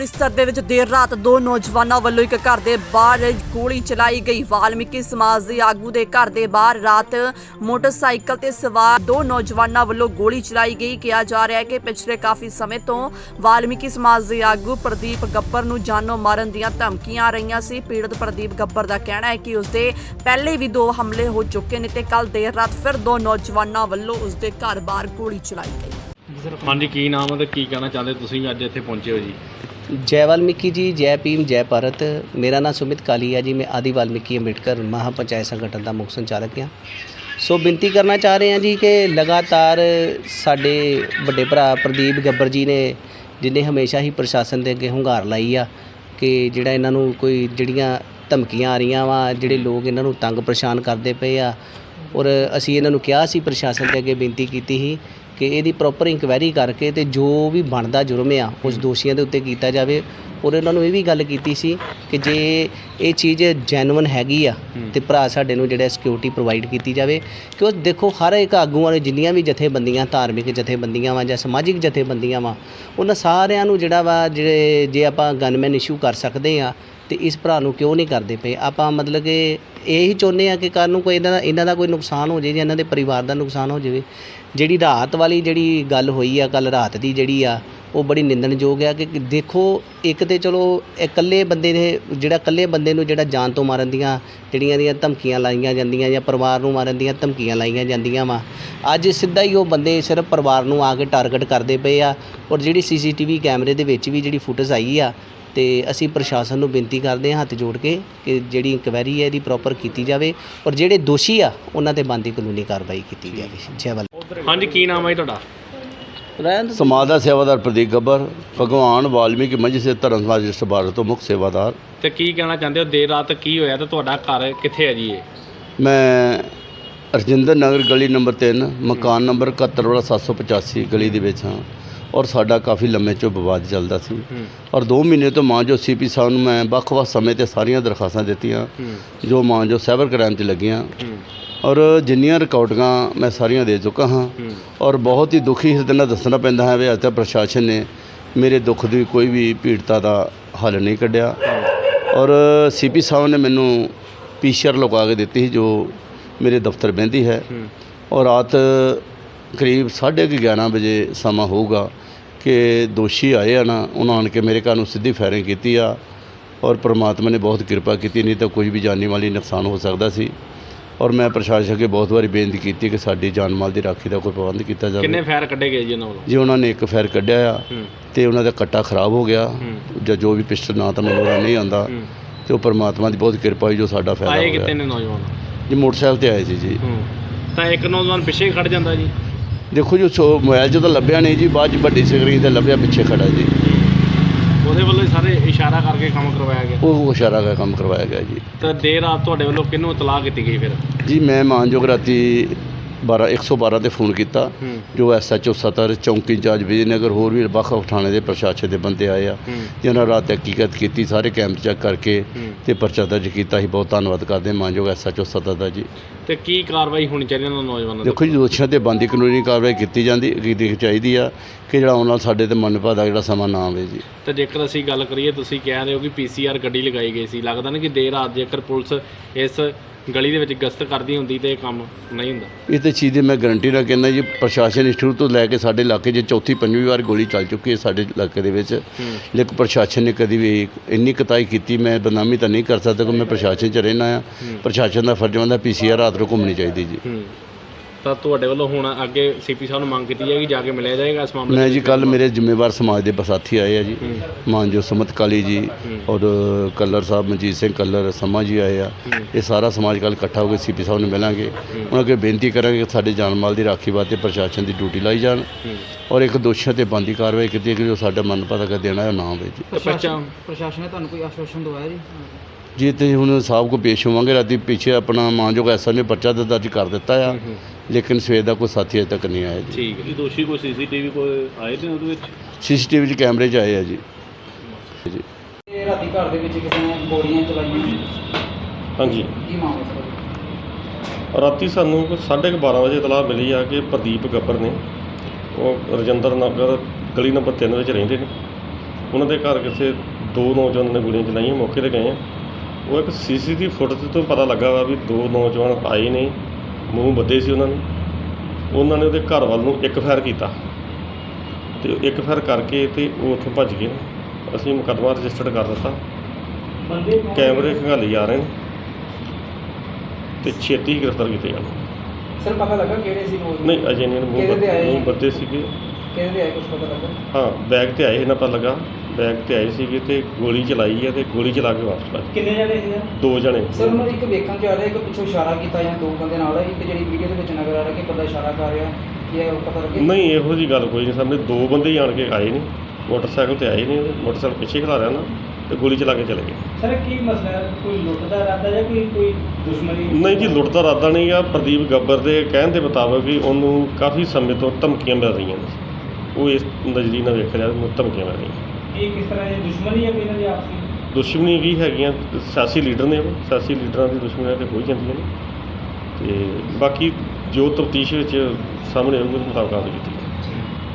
ਅੰਮ੍ਰਿਤਸਰ ਦੇ ਵਿੱਚ ਦੇਰ ਰਾਤ ਦੋ ਨੌਜਵਾਨਾਂ ਵੱਲੋਂ ਇੱਕ ਘਰ ਦੇ ਬਾਹਰ ਗੋਲੀ ਚਲਾਈ ਗਈ। ਵਾਲਮੀਕੀ ਸਮਾਜ ਦੇ ਆਗੂ ਦੇ ਘਰ ਦੇ ਬਾਹਰ ਰਾਤ ਮੋਟਰਸਾਈਕਲ ਤੇ ਸਵਾਰ ਦੋ ਨੌਜਵਾਨਾਂ ਵੱਲੋਂ ਗੋਲੀ ਚਲਾਈ ਗਈ। ਕਿਹਾ ਜਾ ਰਿਹਾ ਹੈ ਕਿ ਪਿਛਲੇ ਕਾਫੀ ਸਮੇਂ ਤੋਂ ਵਾਲਮੀਕੀ ਸਮਾਜ ਦੇ ਆਗੂ ਪ੍ਰਦੀਪ ਗੱਬਰ ਨੂੰ ਜਾਨੋਂ ਮਾਰਨ ਦੀਆਂ ਧਮਕੀਆਂ ਆ ਰਹੀਆਂ ਸੀ। ਪੀੜਤ ਪ੍ਰਦੀਪ ਗੱਬਰ ਦਾ ਕਹਿਣਾ ਹੈ ਕਿ ਉਸਦੇ ਪਹਿਲੇ ਵੀ ਦੋ ਹਮਲੇ ਹੋ ਚੁੱਕੇ ਨੇ ਤੇ ਕੱਲ ਦੇਰ ਰਾਤ ਫਿਰ ਦੋ ਨੌਜਵਾਨਾਂ ਵੱਲੋਂ ਉਸਦੇ ਘਰ ਬਾਹਰ ਗੋਲੀ ਚਲਾਈ ਗਈ। ਹਾਂਜੀ, ਕੀ ਨਾਮ ਹੈ ਤੇ ਕੀ ਕਹਿਣਾ ਚਾਹੁੰਦੇ? ਤੁਸੀਂ ਅੱਜ ਇੱਥੇ ਪਹੁੰਚੇ ਹੋ ਜੀ। ਜੈ ਵਾਲਮੀਕੀ ਜੀ, ਜੈ ਭੀਮ, ਜੈ ਭਾਰਤ। ਮੇਰਾ ਨਾਮ ਸੁਮਿਤ ਕਾਲੀ ਹੈ ਜੀ। ਮੈਂ ਆਦਿ ਵਾਲਮੀਕੀ ਅੰਬੇਡਕਰ ਮਹਾਪੰਚਾਇਤ ਸੰਗਠਨ ਦਾ ਮੁੱਖ ਸੰਚਾਲਕ ਹਾਂ। ਸੋ ਬੇਨਤੀ ਕਰਨਾ ਚਾਹ ਰਹੇ ਹਾਂ ਜੀ ਕਿ ਲਗਾਤਾਰ ਸਾਡੇ ਵੱਡੇ ਭਰਾ ਪ੍ਰਦੀਪ ਗੱਬਰ ਜੀ ਨੇ, ਜਿਨੇ ਹਮੇਸ਼ਾ ਹੀ ਪ੍ਰਸ਼ਾਸਨ ਦੇ ਅੱਗੇ ਹੰਗਾਰ ਲਾਈ ਆ ਕਿ ਜਿਹੜਾ ਇਹਨਾਂ ਨੂੰ ਕੋਈ ਜਿਹੜੀਆਂ ਧਮਕੀਆਂ ਆ ਰਹੀਆਂ ਵਾ, ਜਿਹੜੇ ਲੋਕ ਇਹਨਾਂ ਨੂੰ ਤੰਗ ਪਰੇਸ਼ਾਨ ਕਰਦੇ ਪਏ ਆ। ਔਰ ਅਸੀਂ ਇਹਨਾਂ ਨੂੰ ਕਿਹਾ ਸੀ ਪ੍ਰਸ਼ਾਸਨ ਦੇ ਅੱਗੇ ਬੇਨਤੀ ਕੀਤੀ ਸੀ ਕਿ ਇਹਦੀ ਪ੍ਰੋਪਰ ਇਨਕੁਆਇਰੀ ਕਰਕੇ ਤੇ ਜੋ ਵੀ ਬਣਦਾ ਜੁਰਮ ਆ ਉਸ ਦੋਸ਼ੀਆਂ ਦੇ ਉੱਤੇ ਕੀਤਾ ਜਾਵੇ। ਔਰ ਇਹਨਾਂ ਨੂੰ ਇਹ ਵੀ ਗੱਲ ਕੀਤੀ ਸੀ ਕਿ ਜੇ ਇਹ ਚੀਜ਼ ਜੈਨੂਇਨ ਹੈਗੀ ਆ ਤੇ ਭਰਾ ਸਾਡੇ ਨੂੰ ਜਿਹੜਾ ਸਿਕਿਉਰਿਟੀ ਪ੍ਰੋਵਾਈਡ ਕੀਤੀ ਜਾਵੇ। ਕਿਉਂ ਦੇਖੋ ਹਰ ਇੱਕ ਆਗੂਆਂ ਨੇ ਜਿੰਨੀਆਂ ਵੀ ਜਥੇਬੰਦੀਆਂ ਧਾਰਮਿਕ ਜਥੇਬੰਦੀਆਂ ਵਾ ਜਾਂ ਸਮਾਜਿਕ ਜਥੇਬੰਦੀਆਂ ਵਾ ਉਹਨਾਂ ਸਾਰਿਆਂ ਨੂੰ ਜਿਹੜਾ ਵਾ ਜਿਹੜੇ ਜੇ ਆਪਾਂ ਗਨਮੈਨ ਇਸ਼ੂ ਕਰ ਸਕਦੇ ਆ ਤੇ ਇਸ ਭਰਾ ਨੂੰ ਕਿਉਂ ਨਹੀਂ ਕਰਦੇ ਪਏ? ਆਪਾਂ ਮਤਲਬ ਕਿ ਇਹੀ ਚਾਹੁੰਦੇ ਆ ਕਿ ਕੱਲ੍ਹ ਨੂੰ ਕੋਈ ਇਹਨਾਂ ਦਾ ਇਹਨਾਂ ਦਾ ਕੋਈ ਨੁਕਸਾਨ ਹੋ ਜਾਏ ਜਾਂ ਇਹਨਾਂ ਦੇ ਪਰਿਵਾਰ ਦਾ ਨੁਕਸਾਨ ਹੋ ਜਾਵੇ। ਜਿਹੜੀ ਰਾਤ ਵਾਲੀ ਜਿਹੜੀ ਗੱਲ ਹੋਈ ਆ ਕੱਲ ਰਾਤ ਦੀ ਜਿਹੜੀ ਆ, ਉਹ ਬੜੀ ਨਿੰਦਣਯੋਗ ਆ ਕਿ ਦੇਖੋ, ਇੱਕ ਤੇ ਚਲੋ ਇਕੱਲੇ ਬੰਦੇ ਨੇ, ਜਿਹੜਾ ਇਕੱਲੇ ਬੰਦੇ ਨੂੰ ਜਿਹੜਾ ਜਾਨ ਤੋਂ ਮਾਰਨ ਦੀਆਂ ਜਿਹੜੀਆਂ ਦੀਆਂ ਧਮਕੀਆਂ ਲਾਈਆਂ ਜਾਂਦੀਆਂ ਜਾਂ ਪਰਿਵਾਰ ਨੂੰ ਮਾਰਨ ਦੀਆਂ ਧਮਕੀਆਂ ਲਾਈਆਂ ਜਾਂਦੀਆਂ ਵਾ, ਅੱਜ ਸਿੱਧਾ ਹੀ ਉਹ ਬੰਦੇ ਸਿਰਫ ਪਰਿਵਾਰ ਨੂੰ ਆ ਕੇ ਟਾਰਗੇਟ ਕਰਦੇ ਪਏ ਆ। ਔਰ ਜਿਹੜੀ ਸੀਸੀਟੀਵੀ ਕੈਮਰੇ ਦੇ ਵਿੱਚ ਵੀ ਜਿਹੜੀ ਫੁਟੇਜ ਆਈ ਆ ਤੇ ਅਸੀਂ ਪ੍ਰਸ਼ਾਸਨ ਨੂੰ ਬੇਨਤੀ ਕਰਦੇ ਹਾਂ ਹੱਥ ਜੋੜ ਕੇ ਕਿ ਜਿਹੜੀ ਇਨਕੁਆਇਰੀ ਹੈ ਇਹਦੀ ਪ੍ਰੋਪਰ ਕੀਤੀ ਜਾਵੇ ਔਰ ਜਿਹੜੇ ਦੋਸ਼ੀ ਆ ਉਹਨਾਂ ਤੇ ਬਣਦੀ ਕਾਨੂੰਨੀ ਕਾਰਵਾਈ ਕੀਤੀ ਜਾਵੇ। ਜੈ ਵਾਲ ਹਾਂਜੀ ਕੀ ਨਾਮ ਹੈ ਜੀ ਤੁਹਾਡਾ? ਸਮਾਜ ਦਾ ਸੇਵਾਦਾਰ ਪ੍ਰਦੀਪ ਗੱਬਰ ਭਗਵਾਨ ਵਾਲਮੀਕੀ ਮੰਝ ਸੇ ਧਰਮ ਸਮਾਜ ਜਿਸ ਭਾਰਤ ਤੋਂ ਮੁੱਖ ਸੇਵਾਦਾਰ। ਤੇ ਕੀ ਕਹਿਣਾ ਚਾਹੁੰਦੇ ਹੋ? ਦੇਰ ਰਾਤ ਕੀ ਹੋਇਆ ਤੇ ਤੁਹਾਡਾ ਘਰ ਕਿੱਥੇ ਹੈ ਜੀ ਇਹ? ਮੈਂ ਰਜਿੰਦਰ ਨਗਰ ਗਲੀ ਨੰਬਰ 3 ਮਕਾਨ ਨੰਬਰ 71 ਵਾਲਾ 785 ਗਲੀ ਦੇ ਵਿੱਚ ਹਾਂ। ਔਰ ਸਾਡਾ ਕਾਫੀ ਲੰਮੇ ਚੋਂ ਵਿਵਾਦ ਚੱਲਦਾ ਸੀ। ਔਰ 2 ਮਹੀਨੇ ਤੋਂ ਮਾਂ ਜੋ ਸੀਪੀ ਸਾਹਿਬ ਨੂੰ ਮੈਂ ਵੱਖ-ਵੱਖ ਸਮੇਂ ਤੇ ਸਾਰੀਆਂ ਦਰਖਾਸਤਾਂ ਦਿੱਤੀਆਂ ਜੋ ਮਾਂ ਜੋ ਸਾਈਬਰ ਕ੍ਰਾਈਮ 'ਚ ਲੱਗੀਆਂ। ਔਰ ਜਿੰਨੀਆਂ ਰਿਕਾਰਡਿੰਗਾਂ ਮੈਂ ਸਾਰੀਆਂ ਦੇ ਚੁੱਕਾ ਹਾਂ। ਔਰ ਬਹੁਤ ਹੀ ਦੁਖੀ ਹਿਰਦੇ ਨਾਲ ਦੱਸਣਾ ਪੈਂਦਾ ਹੈ ਵੀ ਅੱਜ ਤੱਕ ਪ੍ਰਸ਼ਾਸਨ ਨੇ ਮੇਰੇ ਦੁੱਖ ਦੀ ਕੋਈ ਵੀ ਪੀੜਤਾ ਦਾ ਹੱਲ ਨਹੀਂ ਕੱਢਿਆ। ਔਰ ਸੀਪੀ ਸਾਹਿਬ ਨੇ ਮੈਨੂੰ ਪੀਸ਼ਰ ਲਗਾ ਕੇ ਦਿੱਤੀ ਜੋ ਮੇਰੇ ਦਫ਼ਤਰ ਬਹਿੰਦੀ ਹੈ। ਹੂੰ। ਔਰ ਰਾਤ ਕਰੀਬ 11:30 ਵਜੇ ਸਮਾਂ ਹੋਊਗਾ ਕਿ ਦੋਸ਼ੀ ਆਏ ਆ ਨਾ ਉਹਨਾਂ ਆਣ ਕੇ ਮੇਰੇ ਘਰ ਨੂੰ ਸਿੱਧੀ ਫਾਇਰਿੰਗ ਕੀਤੀ ਆ ਔਰ ਪ੍ਰਮਾਤਮਾ ਨੇ ਬਹੁਤ ਕਿਰਪਾ ਕੀਤੀ ਨਹੀਂ ਤਾਂ ਕੁਝ ਵੀ ਜਾਨੀ ਮਾਲੀ ਨੁਕਸਾਨ ਹੋ ਸਕਦਾ ਸੀ। ਔਰ ਮੈਂ ਪ੍ਰਸ਼ਾਸਨ ਅੱਗੇ ਬਹੁਤ ਵਾਰੀ ਬੇਨਤੀ ਕੀਤੀ ਕਿ ਸਾਡੀ ਜਾਨ ਮਾਲ ਦੀ ਰਾਖੀ ਦਾ ਕੋਈ ਪ੍ਰਬੰਧ ਕੀਤਾ ਜਾਵੇ। ਕਿੰਨੇ ਫਾਇਰ ਕੱਢੇ ਗਏ ਜੀ ਉਹਨਾਂ ਵੱਲੋਂ? ਜੀ ਉਹਨਾਂ ਨੇ ਇੱਕ ਫਾਇਰ ਕੱਢਿਆ ਆ ਤੇ ਉਹਨਾਂ ਦਾ ਕੱਟਾ ਖਰਾਬ ਹੋ ਗਿਆ। ਜਾਂ ਜੋ ਵੀ ਪਿਸਟਲ ਨਾ ਤਾਂ ਮੈਨੂੰ ਨਹੀਂ ਆਉਂਦਾ। ਹੂੰ। ਤੇ ਉਹ ਪਰਮਾਤਮਾ ਦੀ ਬਹੁਤ ਕਿਰਪਾ ਹੋਈ ਜੋ ਸਾਡਾ ਫਾਇਦਾ ਆਏ ਹੋ ਕਿਤੇ ਨੇ ਨੌਜਵਾਨ? ਜੀ ਮੋਟਰਸਾਈਕਲ ਤੇ ਆਏ ਸੀ ਜੀ। ਤਾਂ ਇੱਕ ਨੌਜਵਾਨ ਪਿੱਛੇ ਖੜ ਜਾਂਦਾ ਜੀ। ਦੇਖੋ ਜੋ ਮੋਬਾਈਲ 'ਚ ਤਾਂ ਲੱਭਿਆ ਨਹੀਂ ਜੀ ਬਾਅਦ 'ਚ ਵੱਡੀ ਸਕਰੀਨ ਤੇ ਲੱਭਿਆ ਪਿੱਛੇ ਖੜਾ ਜੀ। ਉਹਦੇ ਵੱਲੋਂ ਹੀ ਸਾਰੇ ਇਸ਼ਾਰਾ ਕਰਕੇ ਕੰਮ ਕਰਵਾਇਆ ਗਿਆ? ਉਹ ਇਸ਼ਾਰਾ ਦਾ ਕੰਮ ਕਰਵਾਇਆ ਗਿਆ ਜੀ। ਤਾਂ ਦੇਰ ਰਾਤ ਤੁਹਾਡੇ ਵੱਲੋਂ ਕਿਹਨੂੰ ਇਤਲਾਹ ਕੀਤੀ ਗਈ ਫਿਰ? ਜੀ ਮੈਂ ਮਾਨਯੋਗ ਰਾਤੀ 12 112 ਤੇ ਫੋਨ ਕੀਤਾ ਹੂੰ। ਜੋ ਐਸਐਚਓ ਸਤਰ ਚੌਂਕੀ ਇੰਚਾਰਜ ਵਿਜੇਨਗਰ ਹੋਰ ਵੀ ਵੱਖ ਥਾਣੇ ਦੇ ਪ੍ਰਸ਼ਾਸਨ ਦੇ ਬੰਦੇ ਆਏ ਆ। ਹੂੰ। ਜਿਨ੍ਹਾਂ ਰਾਤ ਤਹਿਕੀਕਤ ਕੀਤੀ ਸਾਰੇ ਕੈਂਪ ਚੈੱਕ ਕਰਕੇ ਹੂੰ। ਤੇ ਪਰਚਾ ਦਰਜ ਕੀਤਾ ਸੀ। ਬਹੁਤ ਧੰਨਵਾਦ ਕਰਦੇ ਮਾਨਯੋਗ ਐਸਐਚਓ ਸਤਰ ਦਾ ਜੀ। ਤੇ ਕੀ ਕਾਰਵਾਈ ਹੋਣੀ ਚਾਹੀਦੀ ਉਹਨਾਂ ਨੌਜਵਾਨਾਂ ਦੇ ਦੇਖੋ ਜੀ ਦੋਸ਼ੀਆਂ ਤੇ ਬੰਦੀ ਕਾਨੂੰਨੀ ਕਾਰਵਾਈ ਕੀਤੀ ਜਾਂਦੀ ਕੀਤੀ ਚਾਹੀਦੀ ਆ ਕਿ ਜਿਹੜਾ ਆਉਣ ਨਾਲ ਸਾਡੇ ਤੇ ਮਨਪਾ ਦਾ ਜਿਹੜਾ ਸਮਾਂ ਨਾ ਆਵੇ ਜੀ। ਤੇ ਜੇਕਰ ਅਸੀਂ ਗੱਲ ਕਰੀਏ ਤੁਸੀਂ ਕਹਿ ਰਹੇ ਹੋ ਕਿ ਪੀਸੀਆਰ ਗੱਡੀ ਲਗਾਈ ਗਈ ਸੀ। ਲੱਗਦਾ ਨਾ ਕਿ ਦੇਰ ਰਾਤ ਜੇਕਰ ਪੁਲਿਸ ਇਸ ਗਲੀ ਦੇ ਵਿੱਚ ਗਸ਼ਤ ਕਰਦੀ ਹੁੰਦੀ ਤੇ ਇਹ ਕੰਮ ਨਹੀਂ ਹੁੰਦਾ। ਇਹ ਤੇ ਚੀਜ਼ ਦੀ ਮੈਂ ਗਰੰਟੀ ਨਾਲ ਕਹਿੰਦਾ ਜੀ ਪ੍ਰਸ਼ਾਸਨ ਨੇ ਸ਼ੁਰੂ ਤੋਂ ਲੈ ਕੇ ਸਾਡੇ ਇਲਾਕੇ 'ਚ ਚੌਥੀ ਪੰਜਵੀਂ ਵਾਰ ਗੋਲੀ ਚੱਲ ਚੁੱਕੀ ਹੈ ਸਾਡੇ ਇਲਾਕੇ ਦੇ ਵਿੱਚ। ਲੇਕਿਨ ਪ੍ਰਸ਼ਾਸਨ ਨੇ ਕਦੀ ਵੀ ਇੰਨੀ ਕਤਾਈ ਕੀਤੀ ਮੈਂ ਬਦਨਾਮੀ ਤਾਂ ਨਹੀਂ ਕਰ ਸਕਦਾ ਕਿ ਮੈਂ ਪ੍ਰਸ਼ਾਸਨ 'ਚ ਰਹਿਣਾ ਆ। ਪ੍ਰਸ਼ਾਸਨ ਦਾ ਫਰਜ਼ ਬਣਦਾ ਪੀਸੀਆਰ ਰਾਤ ਨੂੰ ਘੁੰਮਣੀ ਚਾਹੀਦੀ ਜੀ। ਤਾਂ ਤੁਹਾਡੇ ਵੱਲੋਂ ਹੁਣ ਅੱਗੇ ਸੀਪੀ ਸਾਹਿਬ ਨੂੰ ਮੰਗ ਕੀਤੀ ਜਾਏਗੀ ਜਾ ਕੇ ਮਿਲਿਆ ਜਾਏਗਾ ਇਸ ਮਾਮਲੇ ਮੈਂ ਵਿੱਚ? ਜੀ ਕੱਲ ਮੇਰੇ ਜ਼ਿੰਮੇਵਾਰ ਸਮਾਜ ਦੇ ਬਸਾਥੀ ਆਏ ਆ ਜੀ। ਮਾਨਜੋ ਸੁਮਤ ਕਾਲੀ ਜੀ ਔਰ ਕੱਲਰ ਸਾਹਿਬ ਮਨਜੀਤ ਸਿੰਘ ਕੱਲਰ ਸਮਾ ਜੀ ਆਏ ਆ। ਇਹ ਸਾਰਾ ਸਮਾਜ ਕੱਲ ਇਕੱਠਾ ਹੋ ਕੇ ਸੀਪੀ ਸਾਹਿਬ ਨੂੰ ਮਿਲਾਂਗੇ। ਉਹਨਾਂ ਅੱਗੇ ਬੇਨਤੀ ਕਰਾਂਗੇ ਕਿ ਸਾਡੇ ਜਾਨ ਮਾਲ ਦੀ ਰਾਖੀ ਵਾਸਤੇ ਪ੍ਰਸ਼ਾਸਨ ਦੀ ਡਿਊਟੀ ਲਾਈ ਜਾਣ ਔਰ ਇੱਕ ਦੋਸ਼ੀਆਂ ਤੇ ਬੰਦੀ ਕਾਰਵਾਈ ਕੀਤੀ ਕਿ ਜੋ ਸਾਡਾ ਮਨ ਪਤਾ ਕਰ ਦੇਣਾ ਹੈ ਉਹ ਨਾ ਹੋਵੇ ਜੀ ਤੇ ਬੱਚਾ ਪ੍ਰਸ਼ਾਸਨ ਨੇ ਤੁਹਾਨੂੰ ਕੋਈ ਆਸ਼ਵਾਸਨ ਦਵਾਇਆ ਜੀ? ਜੀ ਤੇ ਹੁਣ ਸਾਹਿਬ ਕੋ ਪੇਸ਼ ਹੋਵਾਂਗੇ ਰਾਤੀ ਪਿੱਛੇ ਆਪਣਾ ਮਾਨਯੋਗ ਐਸਾ ਨੇ ਪਰਚਾ ਤਾਂ ਦਰਜ ਕਰ ਦਿੱਤਾ ਆ ਲੇਕਿਨ ਸਵੇਰ ਦਾ ਕੋਈ ਸਾਥੀ ਅਜੇ ਤੱਕ ਨਹੀਂ ਆਇਆ ਜੀ। ਠੀਕ ਹੈ ਦੋਸ਼ੀ ਕੋਈ ਸੀਸੀਟੀਵੀ ਕੋਈ ਆਏ ਨੇ ਉਹਦੇ ਵਿੱਚ? ਸੀਸੀਟੀਵੀ 'ਚ ਕੈਮਰੇ 'ਚ ਆਏ ਆ ਜੀ। ਜੀ। ਇਹ ਰਾਤੀ ਘਰ ਦੇ ਵਿੱਚ ਕਿਸੇ ਨੇ ਗੋਲੀਆਂ ਚਲਾਈਆਂ? ਹਾਂਜੀ। ਕੀ ਮਾਮਲਾ ਸਰ ਰਾਤੀ ਸਾਨੂੰ ਕੋਈ ਸਾਢੇ ਕੁ ਬਾਰਾਂ ਵਜੇ ਇਤਲਾਹ ਮਿਲੀ ਆ ਕਿ ਪ੍ਰਦੀਪ ਗੱਬਰ ਨੇ ਉਹ ਰਜਿੰਦਰ ਨਗਰ ਗਲੀ ਨੰਬਰ 3 ਵਿੱਚ ਰਹਿੰਦੇ ਨੇ। ਉਹਨਾਂ ਦੇ ਘਰ ਕਿਸੇ ਦੋ ਨੌਜਵਾਨਾਂ ਨੇ ਗੋਲੀਆਂ ਚਲਾਈਆਂ ਮੌਕੇ ਤੇ ਗਏ ਆ। ਉਹ ਇੱਕ ਸੀਸੀਟੀਵੀ ਫੁਟੇਜ ਤੋਂ ਪਤਾ ਲੱਗਾ ਵਾ ਵੀ ਦੋ ਨੌਜਵਾਨ ਆਏ ਨੇ ਮੂੰਹ ਬੱਦੇ ਸੀ ਉਹਨਾਂ ਨੇ। ਉਹਨਾਂ ਨੇ ਉਹਦੇ ਘਰ ਵੱਲ ਨੂੰ ਇੱਕ ਫਾਇਰ ਕੀਤਾ ਤੇ ਇੱਕ ਫਾਇਰ ਕਰਕੇ ਤੇ ਉਹ ਉੱਥੋਂ ਭੱਜ ਗਏ ਅਸੀਂ ਮੁਕੱਦਮਾ ਰਜਿਸਟਰਡ ਕਰ ਦਿੱਤਾ। ਕੈਮਰੇ ਖੰਗਾਲੀ ਜਾ ਰਹੇ ਨੇ ਤੇ ਛੇਤੀ ਗ੍ਰਿਫਤਾਰ ਕੀਤੇ ਜਾਣ। ਸਰ ਪਤਾ ਲੱਗਾ ਕਿਹੜੇ ਸੀ ਨੌਜਵਾਨ ਨਹੀਂ ਅਜੇ ਨਹੀਂ ਮੂੰਹ ਕਿਹਦੇ ਤੇ ਆਏ ਬੱਦੇ- ਸੀਗੇ। ਕਿਹਦੇ ਦੇ ਆਏ ਕੁਝ ਪਤਾ ਲੱਗਾ? ਹਾਂ ਬੈਗ ਤੇ ਆਏ ਇਹਨਾਂ ਪਤਾ ਲੱਗਾ। ਬੈਗ ਤੇ ਆਏ ਸੀਗੇ ਤੇ ਗੋਲੀ ਚਲਾਈ ਹੈ ਤੇ ਗੋਲੀ ਚਲਾ ਕੇ ਵਾਪਸ ਭੱਜ ਕਿੰਨੇ ਜਣੇ ਸੀ ਗਏ। ਦੋ ਜਣੇ। ਸਰ ਉਹਨਾਂ ਦੀ ਇੱਕ ਵੇਖਣ ਚ ਆ ਰਿਹਾ ਇੱਕ ਪਿੱਛੋਂ ਇਸ਼ਾਰਾ ਕੀਤਾ ਜਾਂ ਦੋ ਬੰਦੇ ਨਾਲ ਇੱਕ ਜਿਹੜੀ ਵੀਡੀਓ ਦੇ ਵਿੱਚ ਨਜ਼ਰ ਆ ਰਿਹਾ ਕਿ ਬੰਦਾ ਇਸ਼ਾਰਾ ਕਰ ਰਿਹਾ ਕੀ ਇਹ ਪਤਾ ਲੱਗੇ? ਨਹੀਂ ਇਹੋ ਜੀ ਗੱਲ ਕੋਈ ਨਹੀਂ ਸਾਹਮਣੇ। ਦੋ ਬੰਦੇ ਹੀ ਆਣ ਕੇ ਆਏ ਨੇ ਮੋਟਰਸਾਈਕਲ ਤੇ ਆਏ ਨੇ ਮੋਟਰਸਾਈਕਲ ਪਿੱਛੇ ਖਲਾ ਰਿਆ ਨਾ ਤੇ ਗੋਲੀ ਚਲਾ ਕੇ ਚਲੇ ਗਏ। ਸਰ ਕੀ ਮਸਲਾ ਹੈ? ਕੋਈ ਲੁੱਟ ਦਾ ਇਰਾਦਾ ਜਾਂ ਕੋਈ ਕੋਈ ਦੁਸ਼ਮਣੀ? ਨਹੀਂ ਜੀ ਲੁੱਟ ਦਾ ਇਰਾਦਾ ਨਹੀਂ ਆ। ਪ੍ਰਦੀਪ ਗੱਬਰ ਦੇ ਕਹਿਣ ਦੇ ਮੁਤਾਬਕ ਵੀ ਉਹਨੂੰ ਕਾਫੀ ਸਮੇਂ ਤੋਂ ਧਮਕੀਆਂ ਮਿਲ ਰਹੀਆਂ ਨੇ। ਉਹ ਇਸ ਨਜ਼ਰੀਏ ਨਾਲ ਵੇਖ ਰਿਹਾ ਉਹਨੂੰ ਧਮਕੀਆਂ ਮਿਲ ਰਹੀਆਂ ਇਹ ਕਿਸ ਤਰ੍ਹਾਂ ਦੀ ਦੁਸ਼ਮਣੀ ਹੈ ਕੋਈ ਇਹਨਾਂ ਦੀ ਆਪਸੀ? ਦੁਸ਼ਮਣੀ ਵੀ ਹੈਗੀਆਂ, ਸਿਆਸੀ ਲੀਡਰ ਨੇ ਉਹ, ਸਿਆਸੀ ਲੀਡਰਾਂ ਦੀ ਦੁਸ਼ਮਣੀਆਂ ਤੇ ਹੋ ਹੀ ਜਾਂਦੀਆਂ ਨੇ। ਤੇ ਬਾਕੀ ਜੋ ਤਫਤੀਸ਼ ਵਿੱਚ ਸਾਹਮਣੇ ਆਊਗਾ ਉਸ ਮੁਤਾਬਕ ਕਾਰਵਾਈ ਕੀਤੀ